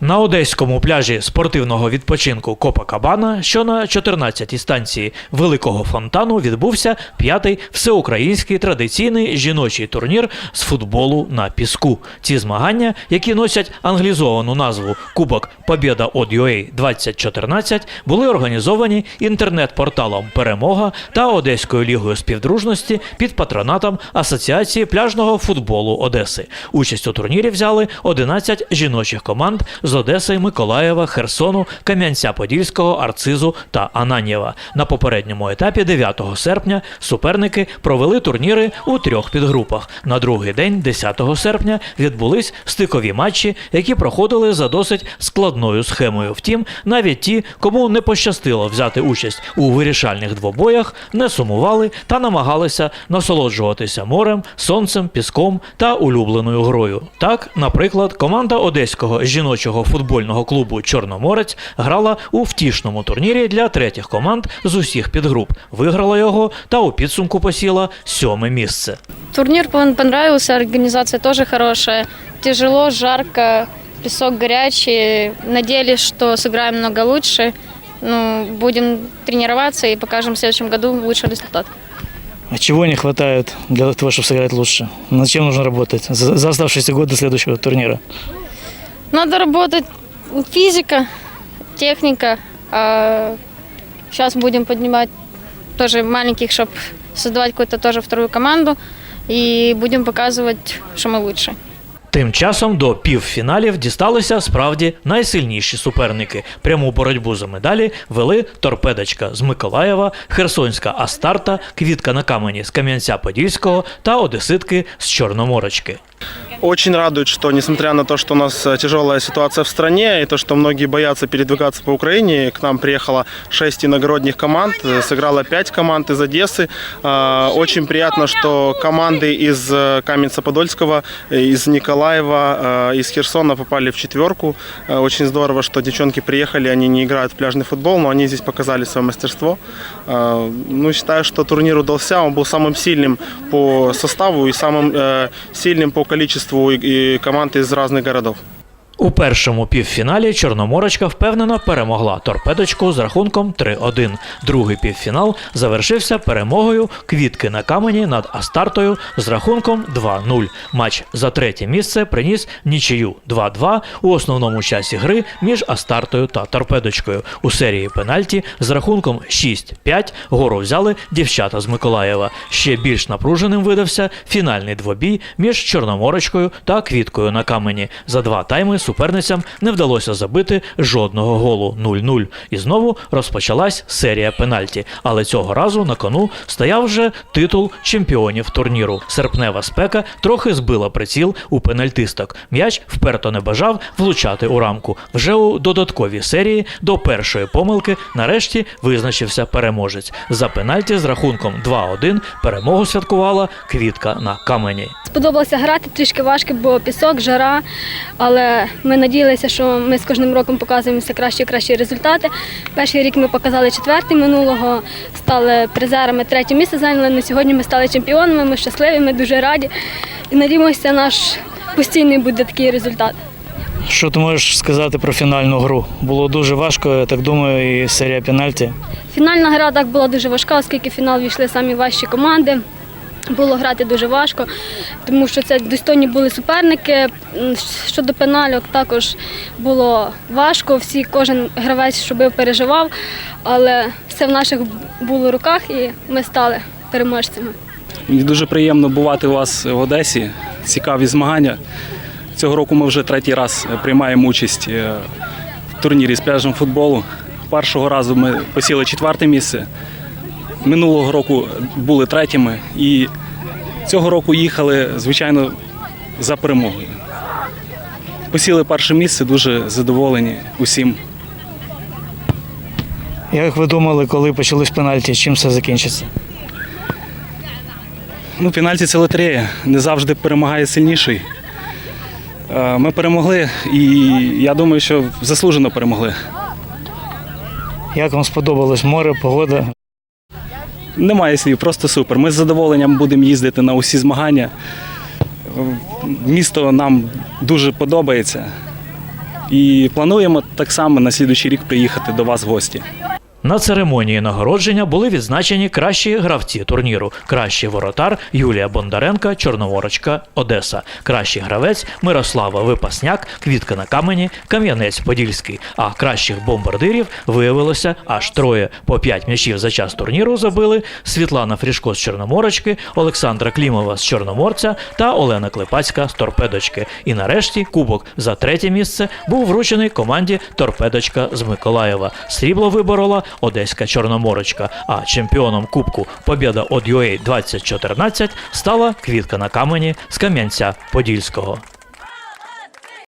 На одеському пляжі спортивного відпочинку Копакабана, що на 14-й станції Великого фонтану, відбувся п'ятий всеукраїнський традиційний жіночий турнір з футболу на піску. Ці змагання, які носять англізовану назву Кубок Побєда от UA 2014, були організовані інтернет-порталом Перемога та Одеською лігою співдружності під патронатом Асоціації пляжного футболу Одеси. Участь у турнірі взяли 11 жіночих команд з Одеси, Миколаєва, Херсону, Кам'янця-Подільського, Арцизу та Ананєва. На попередньому етапі 9 серпня суперники провели турніри у трьох підгрупах. На другий день, 10 серпня, відбулись стикові матчі, які проходили за досить складною схемою. Втім, навіть ті, кому не пощастило взяти участь у вирішальних двобоях, не сумували та намагалися насолоджуватися морем, сонцем, піском та улюбленою грою. Так, наприклад, команда одеського жіночого футбольного клубу Чорноморець грала у втішному турнірі для третіх команд з усіх підгруп. Виграла його та у підсумку посіла сьоме місце. Турнир пон- понравился, организация тоже хорошая. Тяжело, жарко, песок горячий. Надеялись, что сыграем много лучше. Ну, будем тренироваться и покажем в следующем году лучший результат. А чего не хватает для того, чтобы сыграть лучше? Над чем нужно работать за, за оставшийся год до следующего турнира? Надо работать физика, техника. А сейчас будем поднимать тоже маленьких, чтобы создавать какую-то тоже вторую команду. И будем показывать, что мы лучше. Тим часом до півфіналів дісталися справді найсильніші суперники. Пряму боротьбу за медалі вели торпедочка з Миколаєва, Херсонська Астарта, Квітка на камені з Кам'янця-Подільського та Одеситки з Чорноморочки. Очень радует, что несмотря на то, что у нас э, тяжелая ситуация в стране и то, что многие боятся передвигаться по Украине, к нам приехало 6 иногородних команд, э, сыграло 5 команд из Одессы. А, Очень приятно, что команды из э, Каменца-Подольского, э, из Николаева, э, из Херсона попали в четверку. Э, Очень здорово, что девчонки приехали, они не играют в пляжный футбол, но они здесь показали свое мастерство. Ну, считаю, что турнир удался, он был самым сильным по составу и самым э, сильным по количеству и- команд из разных городов. У першому півфіналі Чорноморочка впевнено перемогла торпедочку з рахунком 3-1. Другий півфінал завершився перемогою квітки на камені над Астартою з рахунком 2-0. Матч за третє місце приніс нічию 2-2 у основному часі гри між Астартою та торпедочкою. У серії пенальті з рахунком 6-5 гору взяли дівчата з Миколаєва. Ще більш напруженим видався фінальний двобій між Чорноморочкою та квіткою на камені. За два тайми суперницям не вдалося забити жодного голу 0-0. І знову розпочалась серія пенальті. Але цього разу на кону стояв вже титул чемпіонів турніру. Серпнева спека трохи збила приціл у пенальтисток. М'яч вперто не бажав влучати у рамку. Вже у додатковій серії до першої помилки нарешті визначився переможець. За пенальті з рахунком 2-1 перемогу святкувала квітка на камені. Сподобалося грати трішки важко, бо пісок, жара. Але ми надіялися, що ми з кожним роком показуємо все кращі і кращі результати. Перший рік ми показали четвертий минулого, стали призерами третє місце зайняли. На сьогодні ми стали чемпіонами. Ми щасливі, ми дуже раді. І надіємося, наш постійний буде такий результат. Що ти можеш сказати про фінальну гру? Було дуже важко, я так думаю, і серія пенальті. Фінальна гра так була дуже важка, оскільки в фінал війшли самі важчі команди. Було грати дуже важко, тому що це достойні були суперники. Щодо пенальок також було важко. Всі, кожен гравець, що бив, переживав, але все в наших було руках і ми стали переможцями. Мені дуже приємно бувати у вас в Одесі. Цікаві змагання. Цього року ми вже третій раз приймаємо участь е, в турнірі з пляжем футболу. Першого разу ми посіли четверте місце. Минулого року були третіми і цього року їхали, звичайно, за перемогою. Посіли перше місце, дуже задоволені усім. Як ви думали, коли почались пенальті, чим все закінчиться? Ну, пенальті це лотерея. Не завжди перемагає сильніший. Е, Ми перемогли, і я думаю, що заслужено перемогли. Як вам сподобалось море, погода? Немає слів, просто супер. Ми з задоволенням будемо їздити на усі змагання. Місто нам дуже подобається. І плануємо так само на слідуючий рік приїхати до вас в гості. На церемонії нагородження були відзначені кращі гравці турніру: кращий воротар Юлія Бондаренка, Чорноворочка, Одеса, кращий гравець Мирослава Випасняк, Квітка на камені, Кам'янець Подільський. А кращих бомбардирів виявилося аж троє. По п'ять м'ячів за час турніру забили Світлана Фрішко з Чорноморочки, Олександра Клімова з Чорноморця та Олена Клепацька з Торпедочки. І нарешті кубок за третє місце був вручений команді Торпедочка з Миколаєва. Срібло виборола Одеська Чорноморочка. А чемпіоном Кубку Побєда од UA 2014 стала Квітка на камені з Кам'янця Подільського.